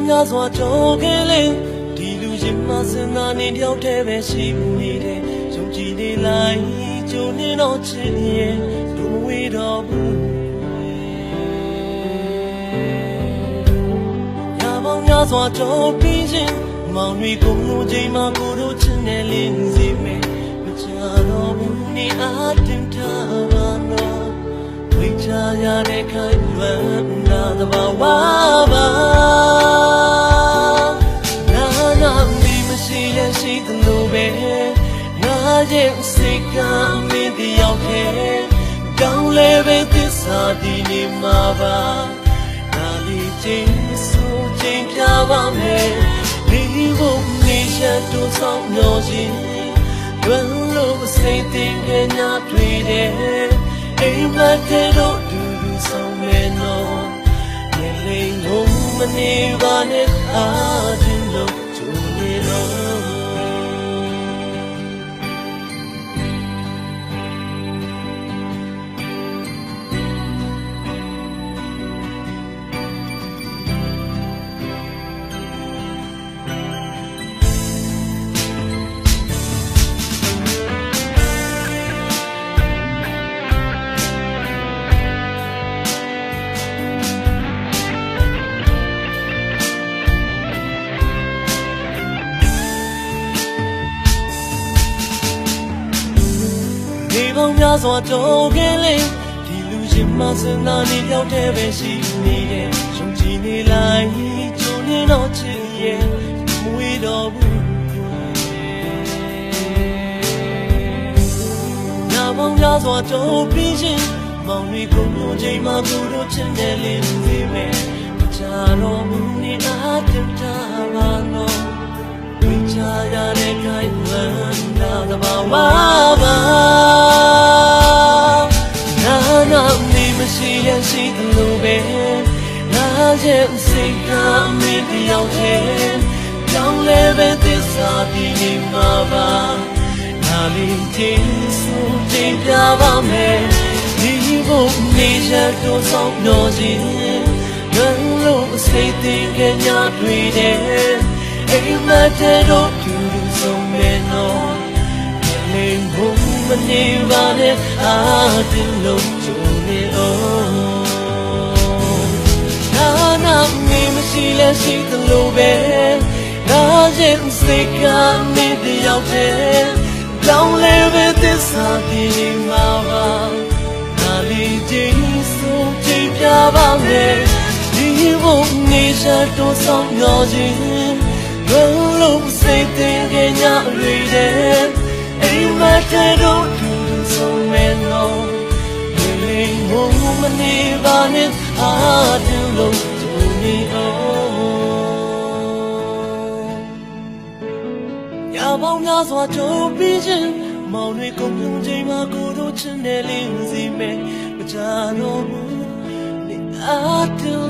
င်များစွာကြုံခဲ့လေဒီလူရင်မစင်သာနေတယောက်တည်းပဲရှိမှုနေတဲ့ယုံကြည်နေလိုက်ကြုံနေတော့ချစ်ရဲ့ဒုဝေတော်ဘူးညာပေါင်းများစွာကြုံပြီးခြင်းမောင်တွေကိုလိုချိန်မှာကိုတို့ချစ်နေလင်းစီမယ် လိုပဲငါရဲ့စိတ်ကမင်းတယောက်ရဲ့ကောင်းလဲပဲသစ္စာတည်နေမှာပါနာလီချင်းဆိုချင်းပြပါမယ်ဒီဘုံနေရတူဆောင်မျောခြင်းလွယ်လို့စိတ်တင်ကြညာတွေ့တယ်အိမ်မက်တဲ့တို့ဒူဒူဆောင်မဲနော်ရေလိမ်လုံးမနေပါနဲ့အား ပေါင်းများစွာကြုံခဲ့လေဒီလူရှင်မစင်သာနေရောက်တဲ့ပဲရှိနေတယ်ယုံကြည်နေလိုက်ကြုံနေတော့ချစ်ရဲ့မွေတော့ဘူးညာပေါင်းများစွာကြုံပြီးရှင်မောင်တွေကိုလိုချိန်မှာကိုတို့ချစ်နေလေးနေမယ်မချတော့ဘူးနေအားတင်တာပါတော့ ရဲ့စိတ်ကမင်းတယောက်ရဲ့ကြောင်းလဲပဲသစ္စာတည်နေမှာပါနာလီချင်းဆိုတင်ပြပါမယ်ဒီဘုံနေရတော့ဆောင်မျောခြင်းလွန်လို့စိတ်တင်ကြညာတွေ့တယ်အိမ်မက်တဲ့တို့သူဆုံးမဲနော်လေဘုံမနေပါနဲ့အားတင်လို့ကြုံနေအောင် ရှိလဲရှိသလိုပဲနာရဲ့စိတ်ကနေတယောက်တည်းကောင်းလဲပဲသစ္စာတည်မှာပါနာလီချင်းဆုံးကြည့်ပြပါမယ်ဒီဘုံနေစားတော့ဆောင်မျောခြင်းလုံးလုံးစိတ်တင်ကြညာရီတဲ့အိမ်မက်တဲ့တို့သူဆုံးမဲနော်ဒီလေးမုံမနေပါနဲ့အားတူလို့ စွာကြုံပြီးခြင်းမောင်တွေကုန်ပြုံးချိန်မှာကိုတို့ချင်တယ်လေးစီမဲမချတော့ဘူးနေအားတူလို့ထားအောင်